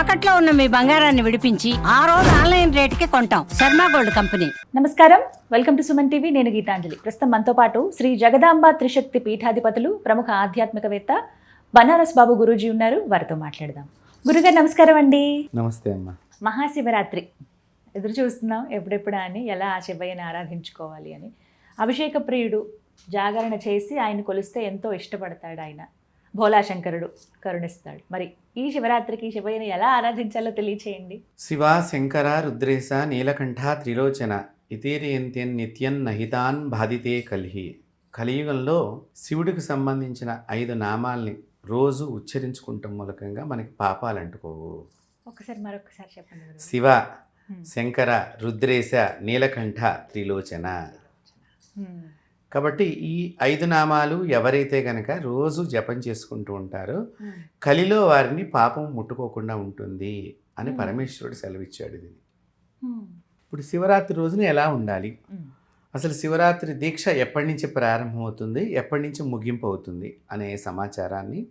తాకట్లో ఉన్న మీ బంగారాన్ని విడిపించి ఆ రోజు ఆన్లైన్ రేటుకి కొంటాం. Sharma gold company. నమస్కారం. Welcome to Suman TV. నేను గీతాంజలి. ప్రస్తుతం మనతో పాటు శ్రీ జగదాంబ త్రిశక్తి పీఠాధిపతులు ప్రముఖ ఆధ్యాత్మికవేత్త బనారస్ బాబు గురూజీ ఉన్నారు. వారితో మాట్లాడదాం. గురుగారు నమస్కారం అండి. నమస్తే అమ్మ. మహాశివరాత్రి. ఎదురు చూస్తున్నాం. ఎప్పుడెప్పుడా అని ఎలా ఆ శివయ్యని ఆరాధించుకోవాలి అని. అభిషేక ప్రియుడు జాగరణ చేసి ఆయన కొలిస్తే ఎంతో ఇష్టపడతాడు ఆయన. భోలాశంకరుడు కరుణిస్తాడు మరి ఈ శివరాత్రికి శివయ్యని ఎలా ఆరాధించాలో తెలియచేయండి శివ శంకర రుద్రేశ నీలకంఠ త్రిలోచన ఇతేరియంత్యన్ నిత్యం నహితాన్ బాధితే కలిహి కలియుగంలో శివుడికి సంబంధించిన ఐదు నామాల్ని రోజు ఉచ్చరించుకుంటాం మూలకంగా మనకి పాపాలు అంటుకోవు ఒకసారి మరొకసారి చెప్పండి. శివ. శంకర రుద్రేశ నీలకంఠ త్రిలోచన. కాబట్టి ఈ ఐదు నామాలు ఎవరైతే గనక రోజు జపం చేసుకుంటూ ఉంటారో. కలిలో వారిని పాపం ముట్టుకోకుండా ఉంటుంది అని. పరమేశ్వరుడు సెలవిచ్చాడు ఇది. ఇప్పుడు శివరాత్రి రోజున ఎలా ఉండాలి. అసలు శివరాత్రి దీక్ష ఎప్పటి నుంచి ప్రారంభమవుతుంది ఎప్పటి నుంచి ముగింపు అవుతుంది అనే సమాచారాన్ని.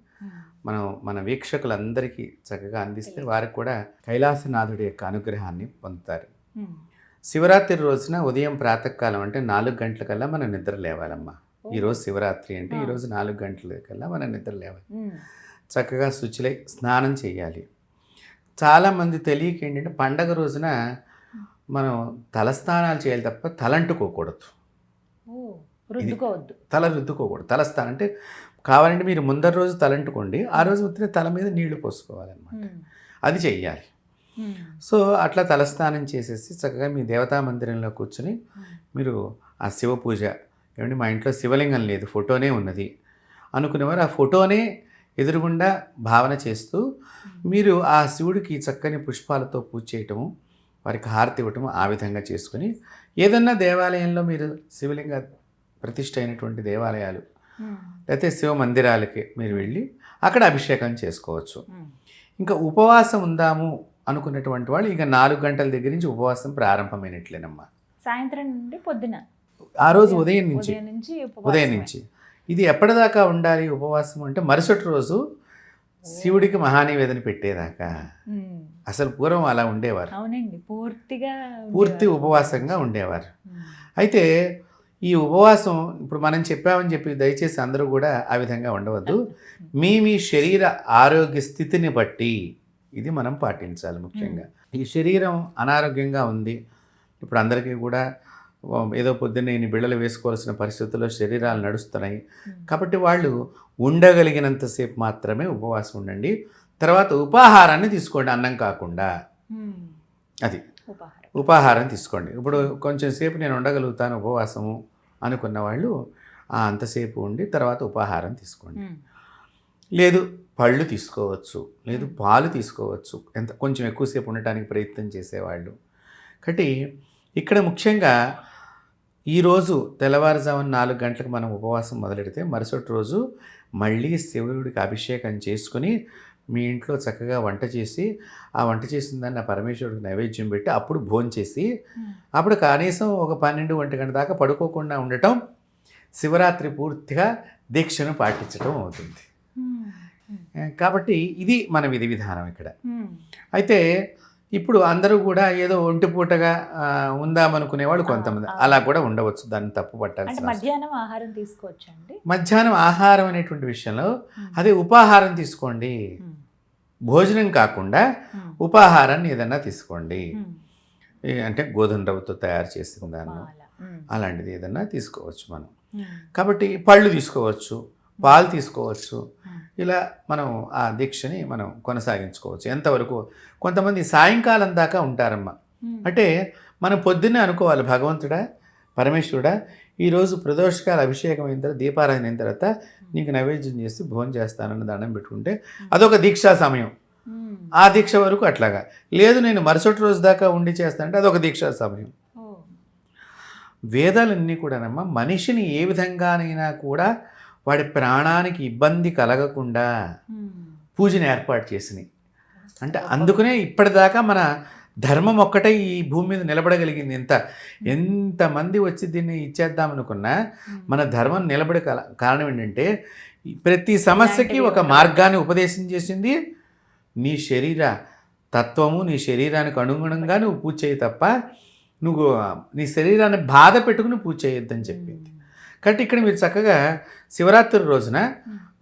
మనం మన వీక్షకులందరికీ చక్కగా అందిస్తే వారికి కూడా కైలాసనాథుడి యొక్క అనుగ్రహాన్ని పొందుతారు. శివరాత్రి రోజున ఉదయం ప్రాతకాలం అంటే నాలుగు గంటలకల్లా మనం నిద్ర లేవాలమ్మా ఈరోజు శివరాత్రి అంటే. ఈరోజు నాలుగు గంటలకల్లా మనం నిద్ర లేవాలి. చక్కగా శుచిలై స్నానం చేయాలి చాలామంది తెలియక ఏంటంటే పండగ రోజున మనం తలస్నానాలు చేయాలి తప్ప తలంటుకోకూడదు రుద్దుకోవద్దు తల రుద్దుకోకూడదు తలస్నానం అంటే కావాలంటే మీరు ముందర రోజు తలంటుకోండి ఆ రోజు ఉత్తిన తల మీద నీళ్ళు పోసుకోవాలన్నమాట. అది చెయ్యాలి. సో అట్లా తలస్నానం చేసేసి చక్కగా మీ దేవతా మందిరంలో కూర్చొని మీరు ఆ శివ పూజ ఏమంటే మా ఇంట్లో శివలింగం లేదు ఫోటోనే ఉన్నది అనుకునేవారు ఆ ఫోటోనే ఎదురుగుండా భావన చేస్తూ మీరు ఆ శివుడికి చక్కని పుష్పాలతో పూజ చేయటము వారికి హారతి ఇవ్వటము ఆ విధంగా చేసుకొని ఏదన్నా దేవాలయంలో మీరు శివలింగ ప్రతిష్ఠ అయినటువంటి దేవాలయాలు. లేకపోతే శివ మందిరాలకి మీరు వెళ్ళి అక్కడ అభిషేకం చేసుకోవచ్చు. ఇంకా ఉపవాసం ఉందాము అనుకున్నటువంటి వాళ్ళు ఇంకా నాలుగు గంటల దగ్గర నుంచి ఉపవాసం ప్రారంభమైనట్లేనమ్మా. సాయంత్రం నుండి పొద్దున. ఆ రోజు ఉదయం నుంచి. ఉదయం నుంచి ఇది ఎప్పటిదాకా ఉండాలి ఉపవాసం అంటే మరుసటి రోజు శివుడికి మహానివేదన పెట్టేదాకా. అసలు పూర్వం అలా ఉండేవారు. అవునండి పూర్తిగా పూర్తి. ఉపవాసంగా ఉండేవారు. అయితే ఈ ఉపవాసం ఇప్పుడు మనం చెప్పామని చెప్పి దయచేసి అందరూ కూడా ఆ విధంగా ఉండవద్దు. మీ మీ శరీర ఆరోగ్య స్థితిని బట్టి ఇది మనం పాటించాలి ముఖ్యంగా. ఈ శరీరం అనారోగ్యంగా ఉంది. ఇప్పుడు అందరికీ కూడా ఏదో పొద్దున్నే ఇన్ని బిళ్ళలు వేసుకోవాల్సిన పరిస్థితుల్లో శరీరాలు నడుస్తున్నాయి. కాబట్టి వాళ్ళు ఉండగలిగినంతసేపు మాత్రమే ఉపవాసం ఉండండి. తర్వాత ఉపాహారాన్ని తీసుకోండి అన్నం కాకుండా. అది. ఉపాహారం. తీసుకోండి. ఇప్పుడు కొంచెం సేపు నేను ఉండగలుగుతాను ఉపవాసము అనుకున్న వాళ్ళు అంతసేపు ఉండి తర్వాత ఉపాహారం తీసుకోండి. లేదు పళ్ళు తీసుకోవచ్చు లేదు పాలు తీసుకోవచ్చు ఎంత కొంచెం ఎక్కువసేపు ఉండటానికి ప్రయత్నం చేసేవాళ్ళు. కాబట్టి ఇక్కడ ముఖ్యంగా ఈరోజు తెల్లవారుజామున నాలుగు గంటలకు మనం ఉపవాసం మొదలెడితే మరుసటి రోజు మళ్ళీ శివుడికి అభిషేకం చేసుకుని మీ ఇంట్లో చక్కగా వంట చేసి ఆ వంట చేసిన దాన్ని ఆ పరమేశ్వరుడికి నైవేద్యం పెట్టి అప్పుడు భోజనం చేసి హ్మ్. అప్పుడు కనీసం ఒక పన్నెండు ఒంటి గంట దాకా పడుకోకుండా ఉండటం శివరాత్రి పూర్తిగా దీక్షను పాటించడం అవుతుంది. కాబట్టి ఇది మన విధి విధానం ఇక్కడ. అయితే ఇప్పుడు అందరూ కూడా ఏదో ఒంటిపూటగా ఆ, ఉందామనుకునేవాళ్ళు కొంతమంది. అలా కూడా ఉండవచ్చు దాన్ని తప్పు అవసరం. మధ్యాహ్నం ఆహారం తీసుకోవచ్చా మధ్యాహ్నం ఆహారం అనేటువంటి విషయంలో. అదే ఉపాహారం తీసుకోండి. భోజనం కాకుండా. ఉపాహారాన్ని ఏదన్నా తీసుకోండి అంటే గోధుమ రవ్వతో తయారు చేసిన దాన్ని. అలాంటిది ఏదన్నా తీసుకోవచ్చు మనం. కాబట్టి పళ్ళు తీసుకోవచ్చు పాలు తీసుకోవచ్చు. ఇలా మనం ఆ దీక్షని మనం కొనసాగించుకోవచ్చు. ఎంతవరకు? కొంతమంది సాయంకాలం దాకా ఉంటారమ్మా. అంటే మనం పొద్దున్నే అనుకోవాలి భగవంతుడా పరమేశ్వరుడా ఈరోజు ప్రదోషకాల అభిషేకం అయిన తర్వాత దీపారాధన అయిన తర్వాత నీకు నైవేద్యం చేసి భోజనం చేస్తానని దండం పెట్టుకుంటే అదొక దీక్షా సమయం. ఆ దీక్ష వరకు అట్లాగా. లేదు నేను మరుసటి రోజు దాకా ఉండి చేస్తానంటే అదొక దీక్షా సమయం. వేదాలన్నీ కూడానమ్మా మనిషిని ఏ విధంగానైనా కూడా వాడి ప్రాణానికి ఇబ్బంది కలగకుండా. పూజను ఏర్పాటు చేసినాయి అంటే అందుకనే ఇప్పటిదాకా మన ధర్మం ఒక్కటే ఈ భూమి మీద నిలబడగలిగింది ఎంత ఎంతమంది వచ్చి దీన్ని ఇచ్చేద్దామనుకున్నా హ్మ్. మన ధర్మం నిలబడే కారణం ఏంటంటే ప్రతి సమస్యకి ఒక. మార్గాన్ని ఉపదేశం చేసింది నీ శరీర తత్వము నీ శరీరానికి అనుగుణంగా నువ్వు పూజ చేయి తప్ప నువ్వు నీ శరీరాన్ని బాధ పెట్టుకుని పూజ చేయొద్దని చెప్పింది కాబట్టి ఇక్కడ మీరు చక్కగా శివరాత్రి రోజున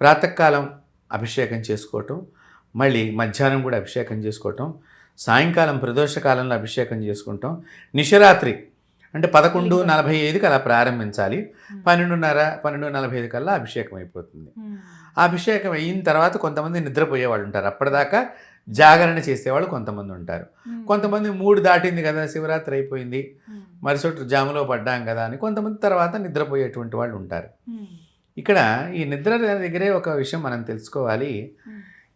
ప్రాతకాలం అభిషేకం చేసుకోవటం మళ్ళీ మధ్యాహ్నం కూడా అభిషేకం చేసుకోవటం సాయంకాలం ప్రదోష కాలంలో అభిషేకం చేసుకుంటాం. నిశరాత్రి అంటే పదకొండు నలభై ఐదుకి అలా ప్రారంభించాలి. పన్నెండున్నర పన్నెండు నలభై ఐదు కల్లా అభిషేకం అయిపోతుంది. ఆ అభిషేకం అయిన తర్వాత కొంతమంది నిద్రపోయే వాళ్ళు ఉంటారు. అప్పటిదాకా జాగరణ చేసేవాళ్ళు కొంతమంది ఉంటారు. కొంతమంది మూడు దాటింది కదా శివరాత్రి అయిపోయింది. మరుసటి జాములో పడ్డాం కదా అని కొంతమంది తర్వాత నిద్రపోయేటువంటి వాళ్ళు ఉంటారు. ఇక్కడ ఈ నిద్ర దగ్గరే ఒక విషయం మనం తెలుసుకోవాలి.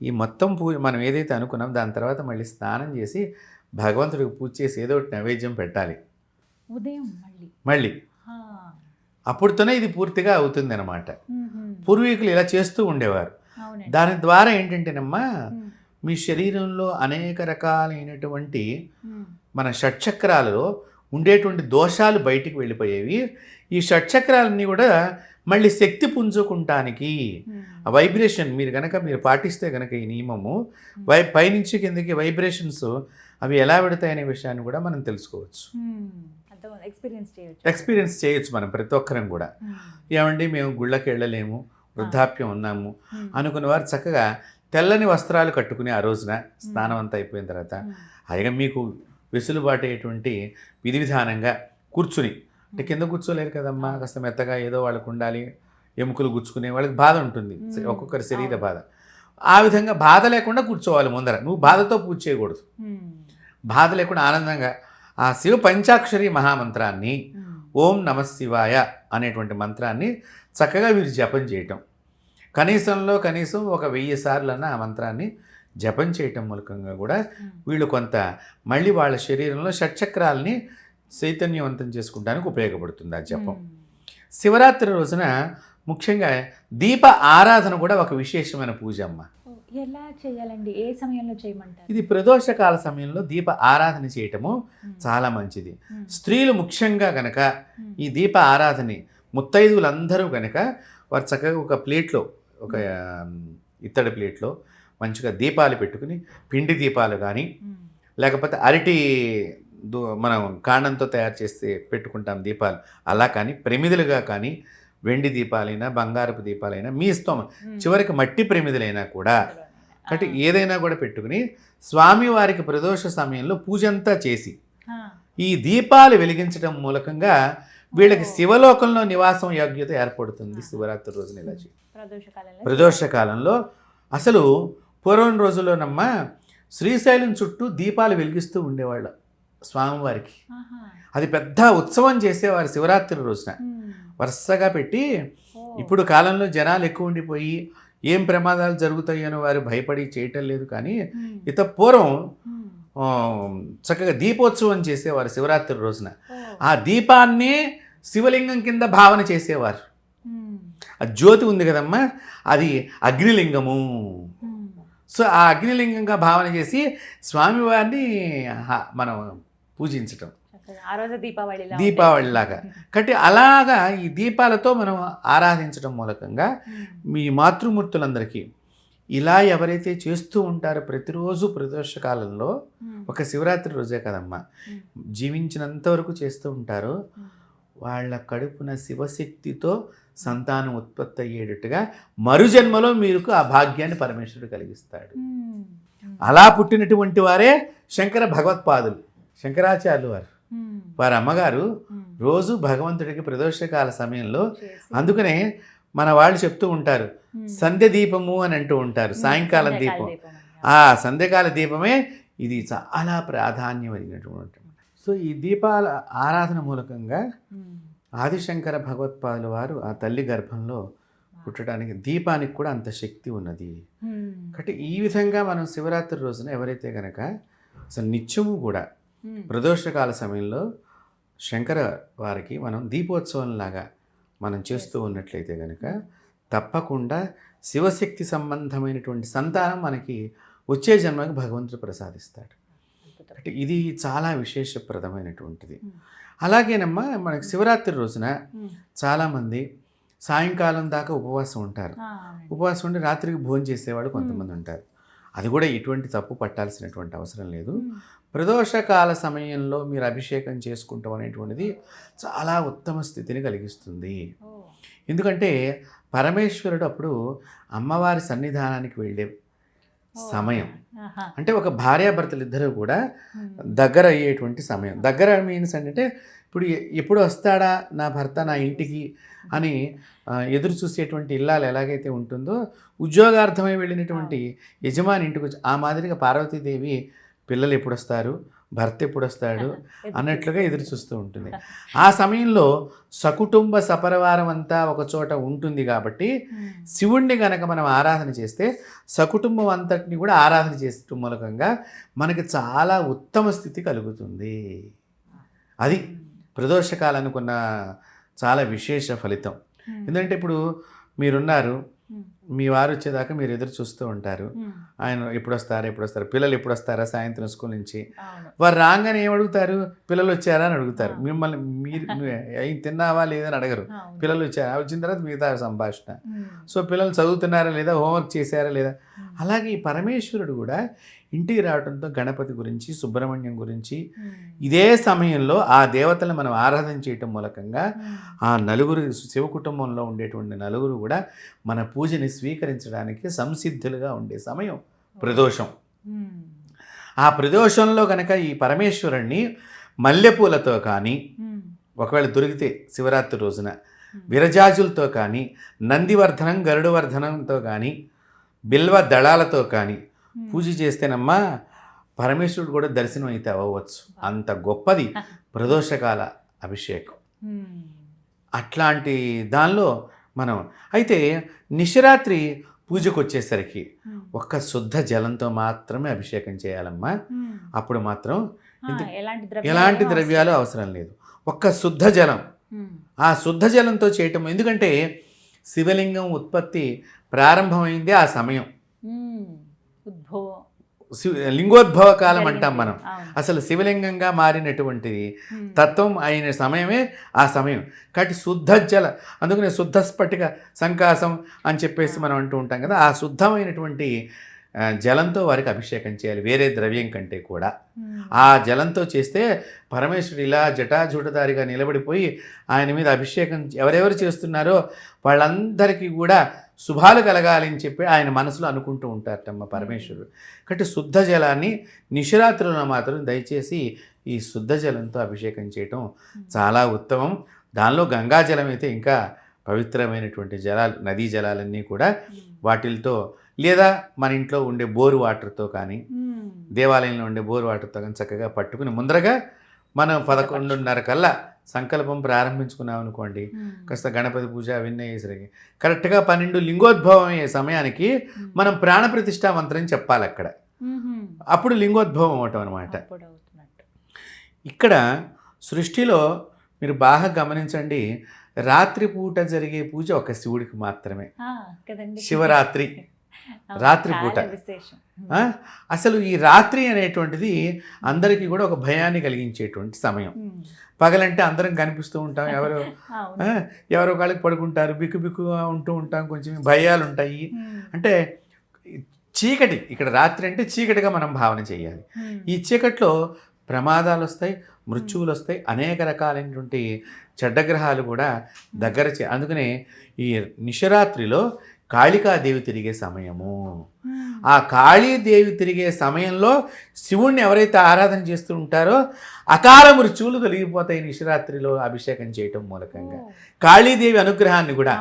ఈ మొత్తం పూజ మనం ఏదైతే అనుకున్నాం దాని తర్వాత మళ్ళీ స్నానం చేసి భగవంతుడికి పూజ చేసి ఏదో ఒకటి నైవేద్యం పెట్టాలి. ఉదయం మళ్ళీ. మళ్ళీ. అప్పుడుతోనే ఇది పూర్తిగా అవుతుంది అనమాట. పూర్వీకులు ఇలా చేస్తూ ఉండేవారు. దాని ద్వారా ఏంటంటేనమ్మా మ్మ్. మీ శరీరంలో అనేక రకాలైనటువంటి. మన షట్చక్రాలలో ఉండేటువంటి దోషాలు బయటికి వెళ్ళిపోయేవి. ఈ షట్చక్రాలన్నీ కూడా మళ్ళీ శక్తి పుంజుకుంటానికి వైబ్రేషన్ మీరు కనుక మీరు పాటిస్తే కనుక ఈ నియమము వై పైనుంచి కిందకి వైబ్రేషన్స్ అవి ఎలా పెడతాయనే విషయాన్ని కూడా మనం తెలుసుకోవచ్చు. ఎక్స్పీరియన్స్ చేయొచ్చు. ఎక్స్పీరియన్స్ చేయొచ్చు మనం ప్రతి ఒక్కరం కూడా. ఏమండి మేము గుళ్ళకి వెళ్ళలేము వృద్ధాప్యం ఉన్నాము. అనుకున్న వారు చక్కగా తెల్లని వస్త్రాలు కట్టుకుని ఆ రోజున స్నానం అంతా అయిపోయిన తర్వాత. అలాగే మీకు వెసులుబాటు అయ్యేటువంటి విధి విధానంగా కూర్చుని అంటే కింద కూర్చోలేరు కదమ్మా కాస్త మెత్తగా ఏదో వాళ్ళకు ఉండాలి ఎముకలు గుచ్చుకునే వాళ్ళకి బాధ ఉంటుంది. ఒక్కొక్కరి శరీర. బాధ ఆ విధంగా బాధ లేకుండా కూర్చోవాలి ముందర నువ్వు బాధతో పూజ చేయకూడదు. బాధ లేకుండా ఆనందంగా ఆ శివ పంచాక్షరి మహామంత్రాన్ని. ఓం నమ శివాయ అనేటువంటి మంత్రాన్ని చక్కగా వీరు జపం చేయటం కనీసంలో కనీసం ఒక వెయ్యి సార్లు అన్న ఆ మంత్రాన్ని జపం చేయటం మూలకంగా కూడా. వీళ్ళు కొంత మళ్ళీ వాళ్ళ శరీరంలో షట్చక్రాలని చైతన్యవంతం చేసుకోవడానికి ఉపయోగపడుతుంది ఆ జపం. శివరాత్రి రోజున ముఖ్యంగా దీప ఆరాధన కూడా ఒక విశేషమైన పూజ అమ్మ ఎలా చేయాలండి ఏ సమయంలో చేయమంటారు ఇది ప్రదోషకాల సమయంలో దీప ఆరాధన చేయటము. చాలా మంచిది. స్త్రీలు ముఖ్యంగా గనక మ్మ్. ఈ దీప ఆరాధని ముత్తైదువులందరూ గనక వారు చక్కగా ఒక ప్లేట్లో ఒక ఇత్తడి ప్లేట్లో మంచిగా దీపాలు పెట్టుకుని పిండి దీపాలు కానీ. లేకపోతే అరటి దు- మనం కాండంతో తయారు చేస్తే పెట్టుకుంటాం దీపాలు అలా కానీ ప్రమిదలుగా కానీ వెండి దీపాలైనా బంగారపు దీపాలైనా మీ ఇష్టం. చివరికి మట్టి ప్రమిదలైనా కూడా. కాబట్టి. ఏదైనా కూడా పెట్టుకుని స్వామివారికి ప్రదోష సమయంలో పూజంతా చేసి. ఈ దీపాలు వెలిగించడం మూలకంగా వీళ్ళకి శివలోకంలో నివాసం యోగ్యత ఏర్పడుతుంది శివరాత్రి రోజున ఇలా చేయి ప్రదోష కాలంలో అసలు పూర్వం రోజుల్లోనమ్మా శ్రీశైలం చుట్టూ దీపాలు వెలిగిస్తూ ఉండేవాళ్ళు స్వామివారికి. అది పెద్ద ఉత్సవం చేసేవారు శివరాత్రి రోజున. వరుసగా పెట్టి. ఇప్పుడు కాలంలో జనాలు ఎక్కువ ఉండిపోయి ఏం ప్రమాదాలు జరుగుతాయని వారు భయపడి చేయటం లేదు కానీ. ఇత పూర్వం చక్కగా దీపోత్సవం చేసేవారు శివరాత్రి రోజున. ఆ దీపాన్నే శివలింగం కింద భావన చేసేవారు. ఆ జ్యోతి ఉంది కదమ్మా అది అగ్నిలింగము. సో ఆ అగ్నిలింగంగా భావన చేసి స్వామివారిని హ- మనం పూజించటం ఆ రోజు దీపావళిలా దీపావళిలాగా కాబట్టి అలాగా ఈ దీపాలతో మనం ఆరాధించడం మూలకంగా. మీ మాతృమూర్తులందరికీ ఇలా ఎవరైతే చేస్తూ ఉంటారో ప్రతిరోజు ప్రదోష కాలంలో. ఒక శివరాత్రి రోజే కదమ్మా మ్మ్. జీవించినంత వరకు చేస్తూ ఉంటారో. వాళ్ళ కడుపున శివశక్తితో సంతానం ఉత్పత్తి అయ్యేటట్టుగా మరుజన్మలో మీకు ఆ భాగ్యాన్ని పరమేశ్వరుడు కలిగిస్తాడు. అలా పుట్టినటువంటి వారే శంకర భగవత్పాదులు శంకరాచార్యులు వారు. వారి అమ్మగారు మ్మ్. రోజు భగవంతుడికి ప్రదోషకాల సమయంలో. అందుకనే మన వాళ్ళు చెప్తూ ఉంటారు. సంధ్య దీపము అని అంటూ ఉంటారు. సాయంకాలం దీపం దీపం. ఆ సంధ్యకాల దీపమే ఇది చాలా ప్రాధాన్యమైనటువంటి సో ఈ దీపాల ఆరాధన మూలకంగా. ఆదిశంకర భగవత్పాదుల వారు ఆ తల్లి గర్భంలో పుట్టడానికి దీపానికి కూడా అంత శక్తి ఉన్నది. కాబట్టి ఈ విధంగా మనం శివరాత్రి రోజున ఎవరైతే కనుక అసలు నిత్యము కూడా. ప్రదోషకాల సమయంలో శంకర వారికి మనం దీపోత్సవంలాగా మనం చేస్తూ ఉన్నట్లయితే కనుక తప్పకుండా శివశక్తి సంబంధమైనటువంటి సంతానం మనకి వచ్చే జన్మకి భగవంతుడు ప్రసాదిస్తాడు అంటే ఇది చాలా విశేషప్రదమైనటువంటిది. మ్మ్. అలాగేనమ్మా మనకి శివరాత్రి రోజున. చాలామంది సాయంకాలం దాకా ఉపవాసం ఉంటారు. ఉపవాసం ఉండి రాత్రికి భోజనం చేసేవాళ్ళు కొంతమంది ఉంటారు. అది కూడా ఎటువంటి తప్పు పట్టాల్సినటువంటి అవసరం లేదు. ప్రదోషకాల సమయంలో మీరు అభిషేకం చేసుకుంటాం అనేటువంటిది చాలా ఉత్తమ స్థితిని కలిగిస్తుంది. ఎందుకంటే పరమేశ్వరుడు అప్పుడు అమ్మవారి సన్నిధానానికి వెళ్ళే సమయం. అంటే ఒక భార్యాభర్తలు ఇద్దరు కూడా దగ్గర అయ్యేటువంటి సమయం. దగ్గర మీన్స్ అంటే ఇప్పుడు ఎప్పుడు వస్తాడా నా భర్త నా ఇంటికి అని ఎదురు చూసేటువంటి ఇల్లాలు ఎలాగైతే ఉంటుందో ఉద్యోగార్థమై వెళ్ళినటువంటి యజమాని ఇంటికి వచ్చి ఆ మాదిరిగా పార్వతీదేవి పిల్లలు ఎప్పుడు వస్తారు భర్త ఎప్పుడు వస్తాడు అన్నట్లుగా ఎదురు చూస్తూ ఉంటుంది. ఆ సమయంలో సకుటుంబ సపరివారం అంతా ఒక చోట ఉంటుంది కాబట్టి శివుణ్ణి గనక మనం ఆరాధన చేస్తే సకుటుంబం అంతటిని కూడా ఆరాధన చేసటం మూలకంగా మనకి చాలా ఉత్తమ స్థితి కలుగుతుంది. అది ప్రదోషకాలనుకున్న చాలా విశేష ఫలితం. ఎందుకంటే ఇప్పుడు మీరున్నారు మీ వారు వచ్చేదాకా మీరు ఎదురు చూస్తూ ఉంటారు. ఆయన ఎప్పుడు వస్తారా ఎప్పుడు వస్తారు పిల్లలు ఎప్పుడు వస్తారా సాయంత్రం స్కూల్ నుంచి? వారు రాగానే ఏం అడుగుతారు? పిల్లలు వచ్చారా అని అడుగుతారు. మిమ్మల్ని మీరు ఏం తిన్నావా లేదని అడగరు. పిల్లలు వచ్చారా. వచ్చిన తర్వాత మిగతా సంభాషణ. సో పిల్లలు చదువుతున్నారా లేదా? హోంవర్క్ చేశారా లేదా. అలాగే ఈ పరమేశ్వరుడు కూడా ఇంటికి రావడంతో గణపతి గురించి సుబ్రహ్మణ్యం గురించి ఉమ్. ఇదే సమయంలో ఆ దేవతలను మనం ఆరాధన చేయటం మూలకంగా ఉమ్. ఆ నలుగురు శివ కుటుంబంలో ఉండేటువంటి నలుగురు కూడా మన పూజని స్వీకరించడానికి సంసిద్ధులుగా ఉండే సమయం ప్రదోషం. ఆ ప్రదోషంలో కనుక ఈ పరమేశ్వరుణ్ణి మల్లెపూలతో కానీ. ఒకవేళ దొరికితే శివరాత్రి రోజున విరజాజులతో కానీ నందివర్ధనం గరుడవర్ధనంతో కానీ బిల్వ దళాలతో కానీ. పూజ చేస్తేనమ్మా పరమేశ్వరుడు కూడా దర్శనం అయితే అవ్వచ్చు అంత గొప్పది ప్రదోషకాల అభిషేకం. అట్లాంటి దానిలో మనం అయితే నిశరాత్రి పూజకు వచ్చేసరికి. ఒక్క శుద్ధ జలంతో మాత్రమే అభిషేకం చేయాలమ్మా. అప్పుడు మాత్రం ఎలాంటి ద్రవ్యాలు అవసరం? లేదు ఒక్క శుద్ధ జలం. ఆ శుద్ధ జలంతో చేయటం ఎందుకంటే శివలింగం ఉత్పత్తి ప్రారంభమైందే ఆ సమయం. ఉద్భవం లింగోద్భవ కాలం అంటాం మనం. అసలు శివలింగంగా మారినటువంటిది. తత్వం అయిన సమయమే ఆ సమయం కాబట్టి శుద్ధ జల అందుకనే శుద్ధ స్ఫటిక సంకాసం అని చెప్పేసి మనం అంటూ ఉంటాం కదా ఆ శుద్ధమైనటువంటి జలంతో వారికి అభిషేకం చేయాలి వేరే ద్రవ్యం కంటే కూడా. ఆ జలంతో చేస్తే పరమేశ్వరుడు ఇలా జటాజూటదారిగా నిలబడిపోయి ఆయన మీద అభిషేకం ఎవరెవరు చేస్తున్నారో వాళ్ళందరికీ కూడా శుభాలు కలగాలి అని చెప్పి ఆయన మనసులో అనుకుంటూ ఉంటారటమ్మ పరమేశ్వరుడు కాబట్టి శుద్ధ జలాన్ని నిశిరాత్రులను మాత్రం దయచేసి ఈ శుద్ధ జలంతో అభిషేకం చేయటం చాలా ఉత్తమం దానిలో గంగాజలం అయితే ఇంకా పవిత్రమైనటువంటి జలాలు నదీ జలాలన్నీ కూడా. వాటిలతో లేదా మన ఇంట్లో ఉండే బోరు వాటర్తో కానీ. దేవాలయంలో ఉండే బోర్ వాటర్తో కానీ చక్కగా పట్టుకుని ముందరగా మనం పదకొండున్నర కల్లా సంకల్పం ప్రారంభించుకున్నాం అనుకోండి. కాస్త గణపతి పూజ అవన్నీ అయ్యేసరికి. కరెక్ట్గా పన్నెండు లింగోద్భవం అయ్యే సమయానికి మనం ప్రాణప్రతిష్ఠా మంత్రం చెప్పాలి అక్కడ. అప్పుడు లింగోద్భవం అవటం అనమాట ఇక్కడ సృష్టిలో మీరు బాగా గమనించండి రాత్రిపూట జరిగే పూజ ఒక శివుడికి మాత్రమే. శివరాత్రి. అవును, రాత్రి చాలా పూట. విశేషం ఆ? అసలు ఈ రాత్రి అనేటువంటిది అందరికీ కూడా ఒక భయాన్ని కలిగించేటువంటి సమయం. పగలంటే అందరం కనిపిస్తూ ఉంటాం ఎవరు ఎవరో కాళ్ళకి పడుకుంటారు బిక్కు బిక్కుగా ఉంటూ ఉంటాం కొంచెం భయాలు ఉంటాయి. అంటే చీకటి ఇక్కడ రాత్రి అంటే చీకటిగా మనం భావన చేయాలి. ఈ చీకట్లో ప్రమాదాలు వస్తాయి మృత్యువులు వస్తాయి అనేక రకాలైనటువంటి చెడ్డగ్రహాలు కూడా దగ్గర చే అందుకనే ఈ నిశరాత్రిలో కాళికాదేవి తిరిగే సమయము. ఆ కాళీదేవి తిరిగే సమయంలో శివుణ్ణి ఎవరైతే ఆరాధన చేస్తూ ఉంటారో అకాల మృత్యువులు తొలగిపోతాయి నిశరాత్రిలో అభిషేకం చేయటం మూలకంగా. కాళీదేవి అనుగ్రహాన్ని కూడా.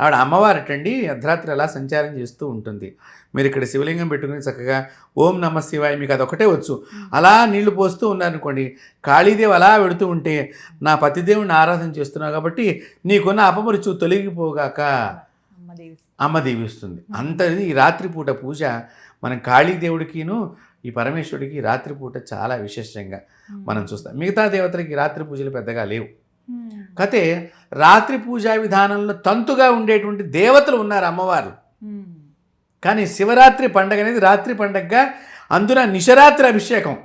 ఆవిడ అమ్మవారటండి అర్ధరాత్రి అలా సంచారం చేస్తూ ఉంటుంది. మీరు ఇక్కడ శివలింగం పెట్టుకుని చక్కగా ఓం నమ శివాయ మీకు అదొకటే వచ్చు. అలా నీళ్ళు పోస్తూ ఉన్నారనుకోండి కాళీదేవి అలా పెడుతూ ఉంటే నా పతిదేవుని ఆరాధన చేస్తున్నావు కాబట్టి నీకున్న అపమృత్యు తొలగిపోగాక అమ్మ దేవి అమ్మ దీవిస్తుంది అంతది ఈ రాత్రిపూట పూజ మనం కాళీదేవుడికిను ఈ పరమేశ్వరుడికి రాత్రిపూట చాలా విశేషంగా మనం చూస్తాం మిగతా దేవతలకి రాత్రి పూజలు పెద్దగా లేవు. కతే రాత్రి పూజా విధానంలో తంతుగా ఉండేటువంటి దేవతలు ఉన్నారు అమ్మవారు. కానీ శివరాత్రి పండగ అనేది రాత్రి పండగగా అందున నిశరాత్రి అభిషేకం.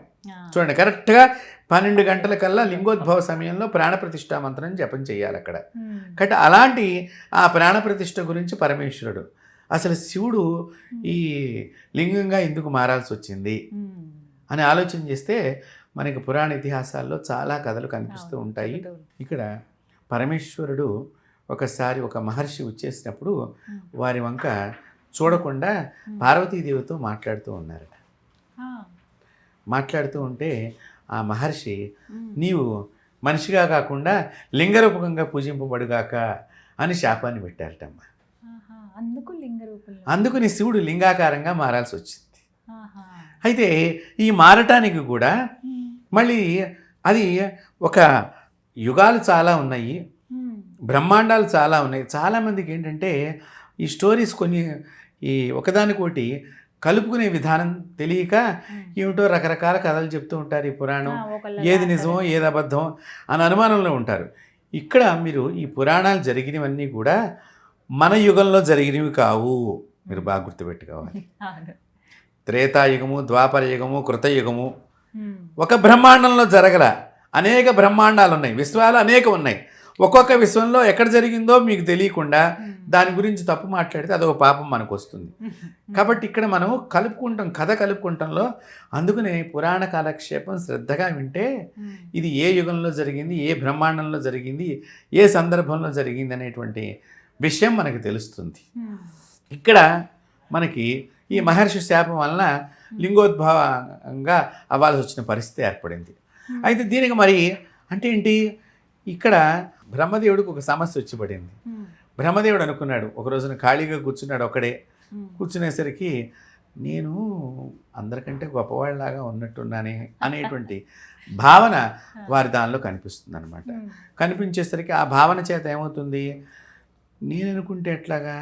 చూడండి కరెక్ట్గా పన్నెండు గంటల కల్లా లింగోద్భవ సమయంలో ప్రాణప్రతిష్ఠా మంత్రం జపం చేయాలి అక్కడ ఉమ్. కాబట్టి అలాంటి ఆ ప్రాణప్రతిష్ఠ గురించి పరమేశ్వరుడు అసలు శివుడు ఈ లింగంగా ఎందుకు మారాల్సి వచ్చింది ఉమ్. అని ఆలోచన చేస్తే మనకి పురాణ ఇతిహాసాల్లో చాలా కథలు కనిపిస్తూ ఉంటాయి. ఇక్కడ పరమేశ్వరుడు ఒకసారి ఒక మహర్షి వచ్చేసినప్పుడు. వారి వంక చూడకుండా. పార్వతీదేవితో మాట్లాడుతూ ఉన్నారట మాట్లాడుతూ ఉంటే ఆ మహర్షి. నీవు మనిషిగా కాకుండా లింగరూపకంగా పూజింపబడుగాక అని శాపాన్ని పెట్టారటమ్మ అందుకు అందుకని శివుడు లింగాకారంగా మారాల్సి వచ్చింది. అయితే ఈ మారటానికి కూడా. మళ్ళీ అది ఒక యుగాలు చాలా ఉన్నాయి. బ్రహ్మాండాలు చాలా ఉన్నాయి చాలామందికి ఏంటంటే ఈ స్టోరీస్ కొన్ని ఈ ఒకదానికోటి కలుపుకునే విధానం తెలియక. ఏమిటో రకరకాల కథలు చెప్తూ ఉంటారు ఈ పురాణం. ఏది నిజమో ఏది అబద్ధం అని అనుమానంలో ఉంటారు. ఇక్కడ మీరు ఈ పురాణాలు జరిగినవన్నీ కూడా మన యుగంలో జరిగినవి కావు. మీరు బాగా గుర్తుపెట్టుకోవాలి. త్రేతాయుగము ద్వాపర యుగము కృతయుగము. ఒక బ్రహ్మాండంలో జరగల అనేక బ్రహ్మాండాలు ఉన్నాయి విశ్వాలు అనేక ఉన్నాయి ఒక్కొక్క విశ్వంలో ఎక్కడ జరిగిందో మీకు తెలియకుండా ఉమ్. దాని గురించి తప్పు మాట్లాడితే అదొక పాపం మనకు వస్తుంది కాబట్టి ఇక్కడ మనం కలుపుకుంటాం కథ కలుపుకుంటాంలో అందుకనే పురాణ కాలక్షేపం శ్రద్ధగా వింటే ఉమ్. ఇది ఏ యుగంలో జరిగింది ఏ బ్రహ్మాండంలో జరిగింది ఏ సందర్భంలో జరిగింది అనేటువంటి విషయం మనకు తెలుస్తుంది. ఇక్కడ మనకి ఈ మహర్షి శాపం వలన లింగోద్భవంగా అవ్వాల్సి వచ్చిన పరిస్థితి ఏర్పడింది. అయితే దీనికి మరి అంటే ఏంటి? ఇక్కడ బ్రహ్మదేవుడికి ఒక సమస్య వచ్చి పడింది. బ్రహ్మదేవుడు అనుకున్నాడు ఒక రోజున ఖాళీగా కూర్చున్నాడు ఒకడే. కూర్చునేసరికి నేను అందరికంటే గొప్పవాళ్ళలాగా ఉన్నట్టున్నానే అనేటువంటి భావన వారి దానిలో కనిపిస్తుంది అనమాట. కనిపించేసరికి ఆ భావన చేత ఏమవుతుంది? నేను అనుకుంటే ఎట్లాగా?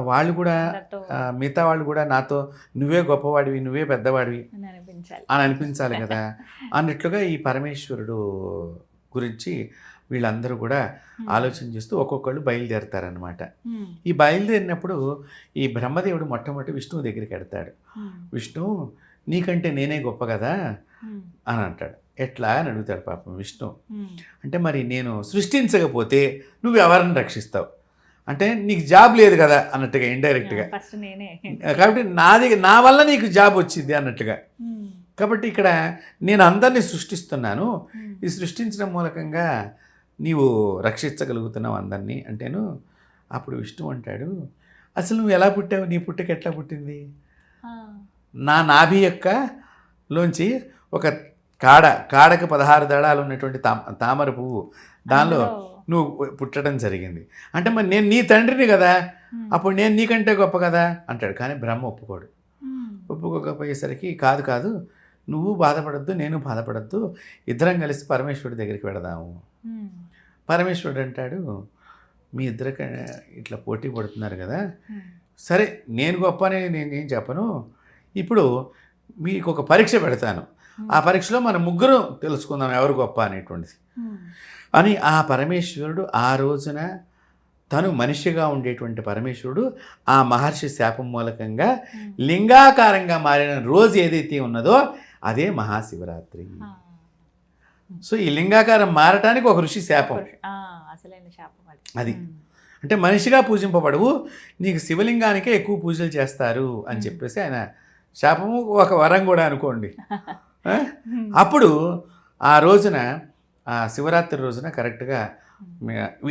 వాళ్ళు కూడా మిగతా వాళ్ళు కూడా నాతో నువ్వే గొప్పవాడివి నువ్వే పెద్దవాడివి అని అనిపించాలి కదా. అన్నట్లుగా ఈ పరమేశ్వరుడు గురించి వీళ్ళందరూ కూడా ఆలోచన చేస్తూ ఒక్కొక్కళ్ళు బయలుదేరతారనమాట. ఈ బయలుదేరినప్పుడు ఈ బ్రహ్మదేవుడు మొట్టమొదటి విష్ణువు దగ్గరికి వెడతాడు. విష్ణు నీకంటే నేనే గొప్ప కదా. అని అంటాడు ఎట్లా అని అడుగుతాడు పాపం విష్ణు. అంటే మరి నేను సృష్టించకపోతే నువ్వు ఎవరిని రక్షిస్తావు అంటే నీకు జాబ్ లేదు కదా అన్నట్టుగా ఇండైరెక్ట్గా కాబట్టి నాది నా వల్ల నీకు జాబ్ వచ్చింది అన్నట్టుగా. కాబట్టి ఇక్కడ నేను అందరినీ సృష్టిస్తున్నాను. ఈ సృష్టించడం మూలకంగా నీవు రక్షించగలుగుతున్నావు అందరినీ అంటేను అప్పుడు విష్ణు అంటాడు అసలు నువ్వు ఎలా పుట్టావు? నీ పుట్టుక ఎట్లా పుట్టింది. నా నాభి యొక్క లోంచి ఒక కాడ కాడకు పదహారు దళాలు ఉన్నటువంటి తామ తామర పువ్వు దానిలో నువ్వు పుట్టడం జరిగింది. అంటే మరి నేను నీ తండ్రిని కదా. అప్పుడు నేను నీకంటే గొప్ప కదా? అంటాడు. కానీ బ్రహ్మ ఒప్పుకోడు. ఒప్పుకోకపోయేసరికి కాదు కాదు నువ్వు బాధపడద్దు నేను బాధపడద్దు ఇద్దరం కలిసి పరమేశ్వరుడి దగ్గరికి వెడదాము. పరమేశ్వరుడు అంటాడు మీ ఇద్దరు ఇట్లా పోటీ పడుతున్నారు కదా. సరే నేను గొప్ప అని నేను ఏం చెప్పను ఇప్పుడు మీకు ఒక పరీక్ష పెడతాను ఆ పరీక్షలో మన ముగ్గురు తెలుసుకుందాం ఎవరు గొప్ప అనేటువంటిది. అని ఆ పరమేశ్వరుడు ఆ రోజున తను మనిషిగా ఉండేటువంటి పరమేశ్వరుడు ఆ మహర్షి శాపం మూలకంగా. లింగాకారంగా మారిన రోజు ఏదైతే ఉన్నదో అదే మహాశివరాత్రి. సో ఈ లింగాకారం మారటానికి ఒక ఋషి శాపం అసలైన శాపం అది. అంటే మనిషిగా పూజింపబడవు నీకు శివలింగానికే ఎక్కువ పూజలు చేస్తారు అని. చెప్పేసి ఆయన శాపము ఒక వరం కూడా అనుకోండి. అప్పుడు ఆ రోజున ఆ శివరాత్రి రోజున కరెక్ట్గా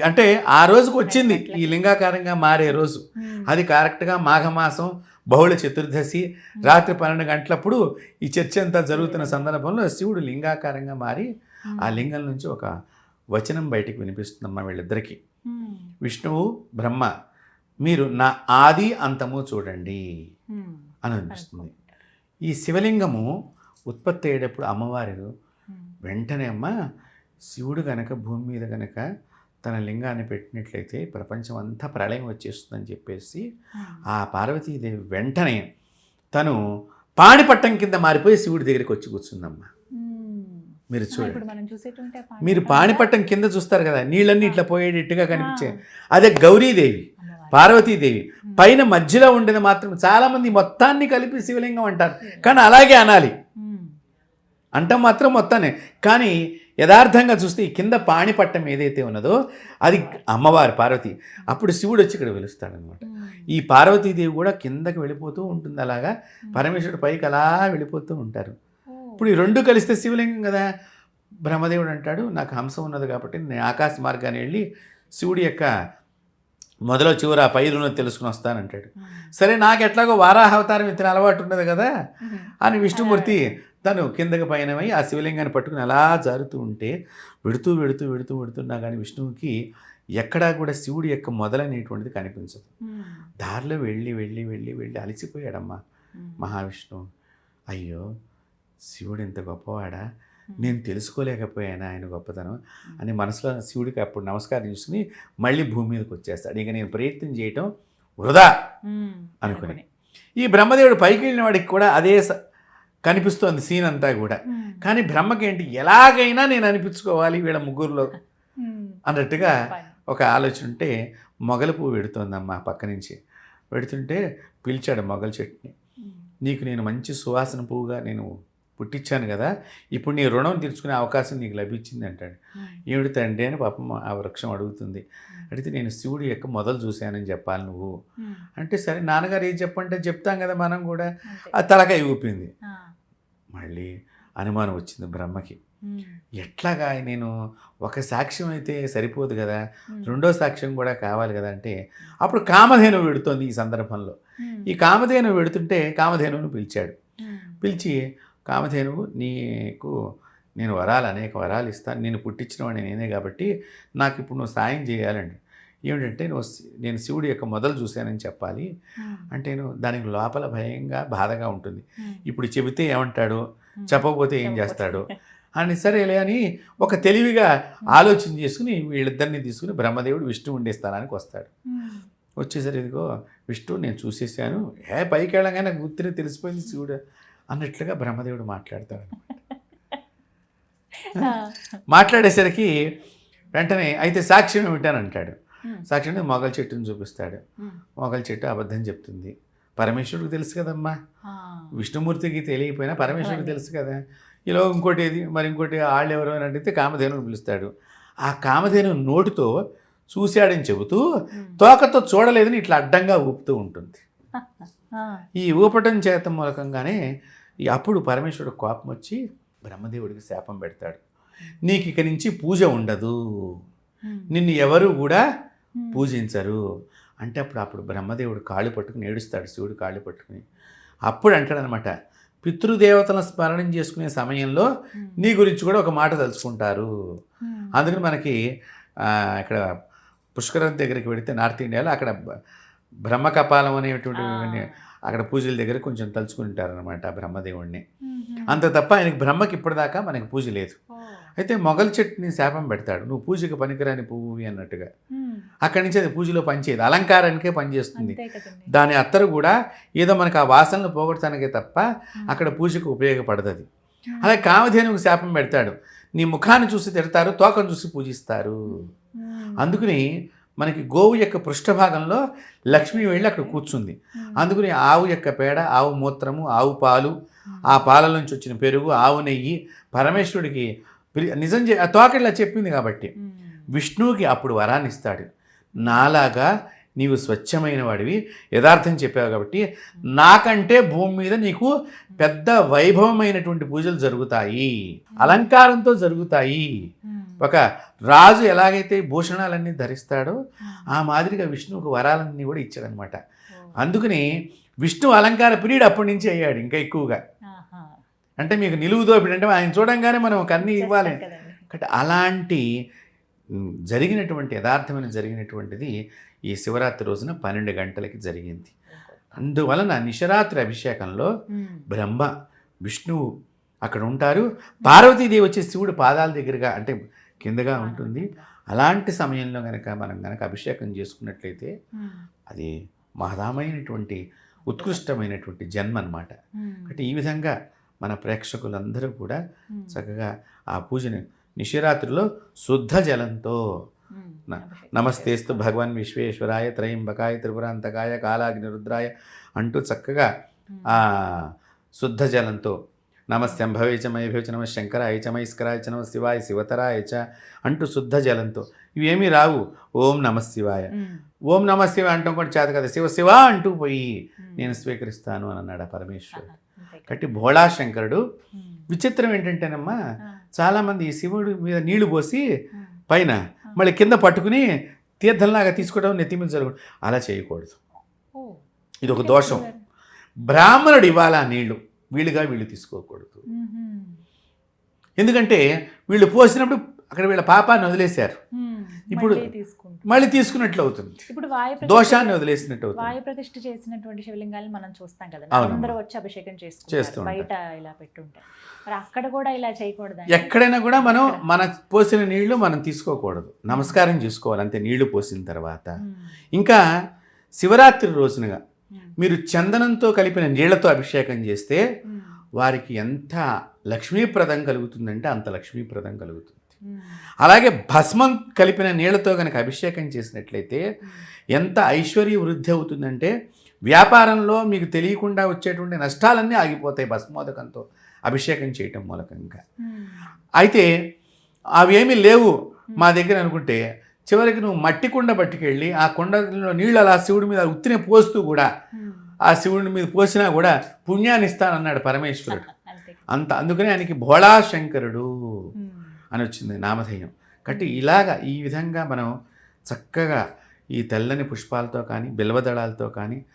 అంటే ఆ రోజుకు వచ్చింది ఈ లింగాకారంగా మారే రోజు. అది కరెక్ట్గా మాఘమాసం బహుళ చతుర్దశి రాత్రి పన్నెండు గంటలప్పుడు ఈ చర్చ అంతా జరుగుతున్న సందర్భంలో శివుడు లింగాకారంగా మారి. ఆ లింగం నుంచి ఒక వచనం బయటికి వినిపిస్తుందమ్మా వీళ్ళిద్దరికీ. విష్ణువు బ్రహ్మ మీరు నా ఆది అంతము చూడండి. అని అనిపిస్తుంది ఈ శివలింగము ఉత్పత్తి అయ్యేటప్పుడు అమ్మవారు. వెంటనే అమ్మ శివుడు గనక భూమి మీద గనక తన లింగాన్ని పెట్టినట్లయితే ప్రపంచం అంతా ప్రళయం వచ్చేస్తుందని చెప్పేసి. ఆ పార్వతీదేవి వెంటనే తను పాణిపట్టం కింద మారిపోయి శివుడి దగ్గరికి వచ్చి కూర్చుందమ్మ. మీరు చూడండి. మీరు పట్టం పాణిపట్టం కింద చూస్తారు కదా నీళ్ళన్నీ ఇట్లా పోయేటట్టుగా. కనిపించే అదే గౌరీదేవి. పార్వతీదేవి. పైన మధ్యలో ఉండేది మాత్రం చాలామంది మొత్తాన్ని కలిపి శివలింగం అంటారు. కానీ అలాగే అనాలి. అంటాం మాత్రం మొత్తాన్ని కానీ యథార్థంగా చూస్తే ఈ కింద పాణిపట్టం ఏదైతే ఉన్నదో అది అమ్మవారి పార్వతి. అప్పుడు శివుడు వచ్చి ఇక్కడ వెలుస్తాడనమాట ఈ పార్వతీదేవి కూడా కిందకి వెళ్ళిపోతూ ఉంటుంది అలాగా. పరమేశ్వరుడు పైకి అలా వెళ్ళిపోతూ ఉంటారు. ఇప్పుడు ఈ రెండు కలిస్తే శివలింగం కదా. బ్రహ్మదేవుడు అంటాడు నాకు హంస ఉన్నది కాబట్టి నేను ఆకాశ మార్గాన్ని వెళ్ళి శివుడి యొక్క మొదలో చివర ఆ పైరును తెలుసుకుని వస్తానంటాడు సరే నాకు ఎట్లాగో వారాహ అవతారం ఇతర అలవాటు ఉన్నది కదా. అని విష్ణుమూర్తి తను కిందకి పయనమై ఆ శివలింగాన్ని పట్టుకుని అలా జారుతూ ఉంటే వెడుతూ వెడుతూ వెడుతూ వెడుతున్నా కానీ విష్ణువుకి ఎక్కడా కూడా శివుడి యొక్క మొదలనేటువంటిది కనిపించదు. దారిలో వెళ్ళి వెళ్ళి వెళ్ళి వెళ్ళి అలసిపోయాడమ్మా మహావిష్ణువు. అయ్యో శివుడు ఇంత గొప్పవాడా? నేను తెలుసుకోలేకపోయాను ఆయన గొప్పతనం? అని మనసులో శివుడికి అప్పుడు నమస్కారం చేసుకుని మళ్ళీ భూమి మీదకి వచ్చేస్తాడు. ఇక నేను ప్రయత్నం చేయటం వృధా అనుకుని. ఈ బ్రహ్మదేవుడు పైకి వెళ్ళిన వాడికి కూడా అదే కనిపిస్తోంది సీన్ అంతా కూడా. కానీ బ్రహ్మకి ఏంటి? ఎలాగైనా నేను అనిపించుకోవాలి వీళ్ళ ముగ్గురులో అన్నట్టుగా ఒక ఆలోచన ఉంటే మొగల పువ్వు పెడుతోందమ్మా పక్క నుంచి పెడుతుంటే పిలిచాడు మొగల చెట్టుని. నీకు నేను మంచి సువాసన పువ్వుగా నేను పుట్టించాను కదా ఇప్పుడు నీ రుణం తీర్చుకునే అవకాశం నీకు లభించింది అంటాడు. ఏమిటి తండ్రి అని పాపం ఆ వృక్షం అడుగుతుంది. అడిగితే నేను శివుడి యొక్క మొదలు చూశానని చెప్పాలి నువ్వు. అంటే సరే నాన్నగారు ఏం చెప్పంటే చెప్తాం కదా మనం కూడా. ఆ తలకాయ ఊపింది. మళ్ళీ అనుమానం వచ్చింది బ్రహ్మకి. ఎట్లాగా నేను ఒక సాక్ష్యం అయితే సరిపోదు కదా రెండో సాక్ష్యం కూడా కావాలి కదా అంటే అప్పుడు కామధేను వెడుతోంది ఈ సందర్భంలో. ఈ కామధేను వెడుతుంటే కామధేనువును పిలిచాడు. పిలిచి కామధేనువు నీకు నేను వరాలు అనేక వరాలు ఇస్తాను. నేను పుట్టించిన వాడిని నేనే కాబట్టి నాకు ఇప్పుడు నువ్వు సాయం చేయాలండి. ఏమిటంటే నువ్వు నేను శివుడి యొక్క మొదలు చూశానని చెప్పాలి. అంటే నువ్వు దానికి లోపల భయంగా బాధగా ఉంటుంది. ఇప్పుడు చెబితే ఏమంటాడు? చెప్పకపోతే ఏం చేస్తాడు? అని సరేలే అని ఒక తెలివిగా ఆలోచన చేసుకుని వీళ్ళిద్దరిని తీసుకుని బ్రహ్మదేవుడు విష్ణు ఉండే స్థానానికి వస్తాడు. వచ్చేసరికి ఇదిగో విష్ణు నేను చూసేసాను. ఏ పైకి వెళ్ళగానే గుర్తుని తెలిసిపోయింది శివుడు. అన్నట్లుగా బ్రహ్మదేవుడు మాట్లాడతాడు మాట్లాడేసరికి వెంటనే అయితే సాక్ష్యం ఏమిటని అంటాడు సాక్ష్యం మొగల చెట్టుని చూపిస్తాడు. మొగల చెట్టు అబద్ధం చెప్తుంది. పరమేశ్వరుడికి తెలుసు కదమ్మా. విష్ణుమూర్తికి తెలియకపోయినా పరమేశ్వరుడికి తెలుసు కదా. ఇలా ఇంకోటి ఏది? మరి ఇంకోటి వాళ్ళు ఎవరు అని అడిగితే కామధేనుని పిలుస్తాడు. ఆ కామధేను నోటితో చూశాడని చెబుతూ తోకతో చూడలేదని ఇట్లా అడ్డంగా ఊపుతూ ఉంటుంది. ఈ ఊపటం చేత మూలకంగానే అప్పుడు పరమేశ్వరుడు కోపం వచ్చి బ్రహ్మదేవుడికి శాపం పెడతాడు. నీకు ఇక నుంచి పూజ ఉండదు. నిన్ను ఎవరు కూడా పూజించరు. అంటే అప్పుడు అప్పుడు బ్రహ్మదేవుడు కాళ్ళు పట్టుకుని ఏడుస్తాడు శివుడు కాళ్ళు పట్టుకుని. అప్పుడు అంటాడనమాట పితృదేవతలను స్మరణం చేసుకునే సమయంలో నీ గురించి కూడా ఒక మాట తలుచుకుంటారు. అందుకని మనకి ఇక్కడ పుష్కరం దగ్గరికి వెళితే నార్త్ ఇండియాలో అక్కడ బ్రహ్మకపాలం అనేటువంటి అక్కడ పూజల దగ్గర కొంచెం తలుచుకుంటారు అనమాట బ్రహ్మదేవుడిని అంత తప్ప ఆయనకి బ్రహ్మకి ఇప్పటిదాకా మనకి పూజ లేదు. అయితే మొగల చెట్టుని శాపం పెడతాడు. నువ్వు పూజకి పనికిరాని పువ్వు అన్నట్టుగా. అక్కడి నుంచి అది పూజలో పనిచేయదు. అలంకారానికే పనిచేస్తుంది. దాని అత్తరు కూడా ఏదో మనకు ఆ వాసనలు పోగొట్టడానికే తప్ప అక్కడ పూజకు ఉపయోగపడదు అది. అలాగే కామధేనుకు శాపం పెడతాడు. నీ ముఖాన్ని చూసి తిడతారు తోకను చూసి పూజిస్తారు. అందుకని మనకి గోవు యొక్క పృష్ఠభాగంలో లక్ష్మి వెళ్ళి అక్కడ కూర్చుంది. అందుకని ఆవు యొక్క పేడ ఆవు మూత్రము ఆవు పాలు ఆ పాల నుంచి వచ్చిన పెరుగు ఆవు నెయ్యి పరమేశ్వరుడికి ప్రి- నిజం తోకట్లా చెప్పింది కాబట్టి. విష్ణువుకి అప్పుడు వరాన్ని ఇస్తాడు. నాలాగా నీవు స్వచ్ఛమైన వాడివి యథార్థం చెప్పావు కాబట్టి నాకంటే భూమి మీద నీకు పెద్ద వైభవమైనటువంటి పూజలు జరుగుతాయి. అలంకారంతో జరుగుతాయి. ఒక రాజు ఎలాగైతే భూషణాలన్నీ ధరిస్తాడో ఆ. మాదిరిగా విష్ణువుకు వరాలన్నీ కూడా ఇచ్చాడనమాట అందుకని విష్ణు అలంకార పీరియడ్ అప్పటి నుంచి అయ్యాడు ఇంకా ఎక్కువగా. అంటే మీకు నిలువు దోపిడి అంటే ఆయన చూడంగానే మనం ఒక అన్నీ ఇవ్వాలి. కాబట్టి అలాంటి జరిగినటువంటి యథార్థమైన జరిగినటువంటిది ఈ శివరాత్రి రోజున పన్నెండు గంటలకి జరిగింది. అందువలన నిశరాత్రి అభిషేకంలో బ్రహ్మ విష్ణువు అక్కడ ఉంటారు. పార్వతీదేవి వచ్చే శివుడు పాదాల దగ్గరగా అంటే కిందగా ఉంటుంది. అలాంటి సమయంలో కనుక మనం కనుక అభిషేకం చేసుకున్నట్లయితే అది మహదామైనటువంటి ఉత్కృష్టమైనటువంటి జన్మ అన్నమాట కాబట్టి ఈ విధంగా మన ప్రేక్షకులందరూ కూడా చక్కగా ఆ పూజని నిశిరాత్రిలో శుద్ధ జలంతో నమస్తేస్తు భగవాన్ విశ్వేశ్వరాయ త్రయంబకాయ త్రిపురాంతకాయ కాలాగ్ని రుద్రాయ అంటూ చక్కగా ఆ శుద్ధ జలంతో నమ శంభవే చ మయభే చ నమ శంకరాయ చ మైస్కరాయ చ నమ శివాయ శివతరాయ చ అంటూ శుద్ధ జలంతో. ఇవేమీ రావు. ఓం నమ శివాయ. ఓం నమ శివ అంటాం కూడా చేత కదా. శివ శివ అంటూ పోయి. నేను స్వీకరిస్తాను అని అన్నాడు ఆ పరమేశ్వరుడు. కాబట్టి భోళా శంకరుడు విచిత్రం ఏంటంటేనమ్మా చాలామంది ఈ శివుడి మీద నీళ్ళు పోసి పైన మళ్ళీ కింద పట్టుకుని తీర్థంలాగా తీసుకోవడం నెత్తి మీద జరగడం. అలా చేయకూడదు. ఇది ఒక దోషం. బ్రాహ్మణుడు ఇవ్వాలి ఆ నీళ్ళు? వీళ్ళుగా వీళ్ళు తీసుకోకూడదు. ఎందుకంటే వీళ్ళు పోసినప్పుడు అక్కడ వీళ్ళ పాపాన్ని వదిలేశారు. ఇప్పుడు- మళ్ళీ తీసుకున్నట్లు అవుతుంది. ఇప్పుడు వాయు ప్రతిష్ఠ- దోషాన్ని వదిలేసినట్టు అవుతుంది. వాయు ప్రతిష్ఠ చేసినటువంటి శివలింగాలను మనం చూస్తాం కదా. అందరూ వచ్చి అభిషేకం చేస్తూ. బయట ఇలా పెట్టుంటారు. మరి అక్కడ కూడా ఇలా చేయకూడదు ఎక్కడైనా కూడా మనం మన పోసిన నీళ్ళు మనం తీసుకోకూడదు. నమస్కారం చేసుకోవాలి అంతే. నీళ్ళు పోసిన తర్వాత. ఇంకా శివరాత్రి రోజునగా మీరు చందనంతో కలిపిన నీళ్ళతో అభిషేకం చేస్తే వారికి ఎంత లక్ష్మీప్రదం కలుగుతుందంటే అంత లక్ష్మీప్రదం కలుగుతుంది. అలాగే భస్మం కలిపిన నీళ్ళతో కనుక అభిషేకం చేసినట్లయితే ఎంత ఐశ్వర్య వృద్ధి అవుతుందంటే వ్యాపారంలో మీకు తెలియకుండా వచ్చేటువంటి నష్టాలన్నీ ఆగిపోతాయి భస్మోదకంతో అభిషేకం చేయటం మూలకంగా. అయితే అవేమీ లేవు మా దగ్గర అనుకుంటే చివరికి నువ్వు మట్టి కుండ పట్టుకెళ్ళి ఆ కుండలో నీళ్ళు అలా శివుడి మీద ఉత్తినే పోస్తూ కూడా ఆ శివుడి మీద పోసినా కూడా పుణ్యాన్ని ఇస్తానన్నాడు పరమేశ్వరుడు. అంతే. అందుకనే ఆయనకి భోళా శంకరుడు అని వచ్చింది నామధేయం. కాబట్టి ఇలాగా ఈ విధంగా మనం చక్కగా ఈ తెల్లని పుష్పాలతో కానీ బిల్వదళాలతో కానీ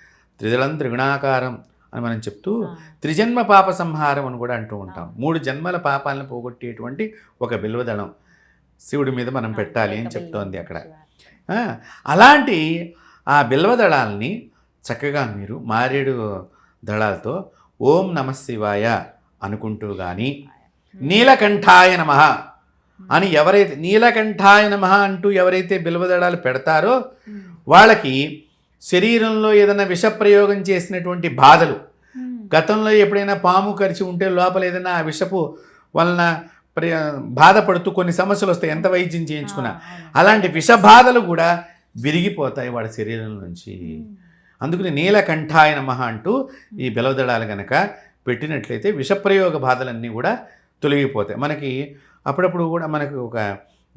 త్రిదళం త్రిగుణాకారం అని మనం చెప్తూ త్రిజన్మ పాప సంహారం అని కూడా అంటూ ఉంటాం. మూడు జన్మల పాపాలను పోగొట్టేటువంటి ఒక బిల్వదళం. శివుడి మీద మనం పెట్టాలి అని చెప్తోంది అక్కడ. అలాంటి ఆ బిల్వదళాల్ని చక్కగా మీరు మారేడు దళాలతో ఓం నమ శివాయ అనుకుంటూ కానీ నీలకంఠాయ నమ అని ఎవరైతే నీలకంఠాయ నమ అంటూ ఎవరైతే బిల్వదళాలు పెడతారో వాళ్ళకి శరీరంలో ఏదైనా విషప్రయోగం చేసినటువంటి బాధలు. గతంలో ఎప్పుడైనా పాము కరిచి ఉంటే లోపల ఏదైనా ఆ విషపు వలన బాధపడుతూ కొన్ని సమస్యలు వస్తాయి. ఎంత వైద్యం చేయించుకున్నా. అలాంటి విషబాధలు కూడా విరిగిపోతాయి వాడి శరీరం నుంచి. అందుకని నీలకంఠాయ నమః అంటూ ఈ బిలవదళాలు గనక పెట్టినట్లయితే విషప్రయోగ బాధలన్నీ కూడా తొలగిపోతాయి. మనకి అప్పుడప్పుడు కూడా మనకు ఒక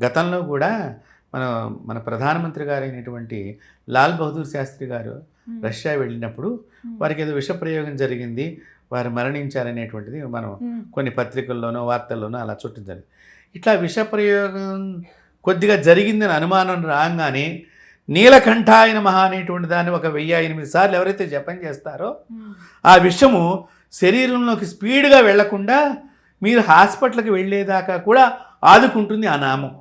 గతంలో కూడా మన మన ప్రధానమంత్రి గారైనటువంటి లాల్ బహదూర్ శాస్త్రి గారు రష్యా వెళ్ళినప్పుడు వారికి ఏదో విషప్రయోగం జరిగింది. వారు మరణించారనేటువంటిది మనం కొన్ని పత్రికల్లోనో వార్తల్లోనో అలా చుట్టం జరిగింది ఇట్లా విషప్రయోగం కొద్దిగా జరిగిందని అనుమానం రాగానే నీలకంఠాయ నమః అనేటువంటి దాన్ని ఒక వెయ్యి ఎనిమిది సార్లు ఎవరైతే జపం చేస్తారో ఆ విషము శరీరంలోకి స్పీడ్గా వెళ్ళకుండా మీరు హాస్పిటల్కి వెళ్ళేదాకా కూడా ఆదుకుంటుంది ఆ నామం.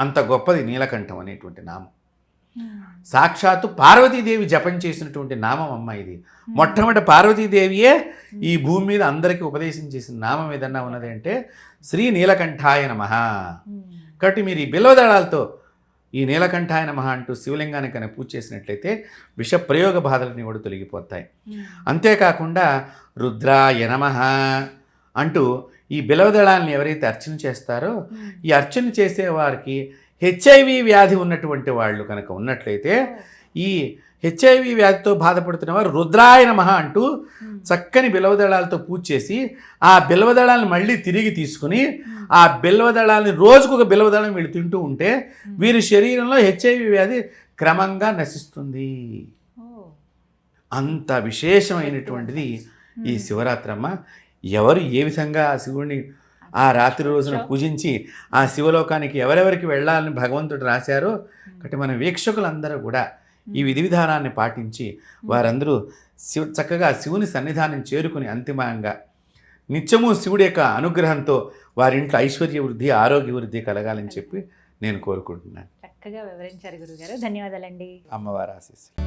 అంత గొప్పది నీలకంఠం అనేటువంటి నామం. సాక్షాత్తు పార్వతీదేవి జపం చేసినటువంటి నామం అమ్మ ఇది. మొట్టమొదటి పార్వతీదేవియే ఈ భూమి మీద అందరికీ ఉపదేశం చేసిన నామం ఏదన్నా ఉన్నది అంటే శ్రీ నీలకంఠాయ నమ. కాబట్టి మీరు ఈ బిల్వదళాలతో ఈ నీలకంఠాయ నమ అంటూ శివలింగాన్ని కనుక పూజ చేసినట్లయితే విష ప్రయోగ బాధలన్నీ కూడా తొలగిపోతాయి. అంతేకాకుండా రుద్రాయ నమ అంటూ ఈ బిలవదళాలను ఎవరైతే అర్చన చేస్తారో ఈ అర్చన చేసే వారికి హెచ్ఐవి వ్యాధి ఉన్నటువంటి వాళ్ళు కనుక ఉన్నట్లయితే ఈ హెచ్ఐవి వ్యాధితో బాధపడుతున్న వారు రుద్రాయ నమః అంటూ చక్కని బిలవదళాలతో పూజ చేసి ఆ బిల్వదళాలను మళ్ళీ తిరిగి తీసుకుని ఆ బిల్వదళాలని రోజుకు ఒక బిల్వదళం వీళ్ళు తింటూ ఉంటే వీరి శరీరంలో హెచ్ఐవి వ్యాధి క్రమంగా నశిస్తుంది. అంత విశేషమైనటువంటిది ఈ శివరాత్రమ్మ. ఎవరు ఏ విధంగా ఆ శివుడిని ఆ రాత్రి రోజున పూజించి ఆ శివలోకానికి ఎవరెవరికి వెళ్ళాలని భగవంతుడు రాశారో కాబట్టి మన వీక్షకులందరూ కూడా ఈ విధి విధానాన్ని పాటించి వారందరూ శివ చక్కగా శివుని సన్నిధానం చేరుకుని అంతిమంగా నిత్యము శివుడి యొక్క అనుగ్రహంతో వారింట్లో ఐశ్వర్య వృద్ధి ఆరోగ్య వృద్ధి కలగాలని చెప్పి నేను కోరుకుంటున్నాను. చక్కగా వివరించారు గురుగారు. ధన్యవాదాలండి. అమ్మవారి ఆశీస్సులు.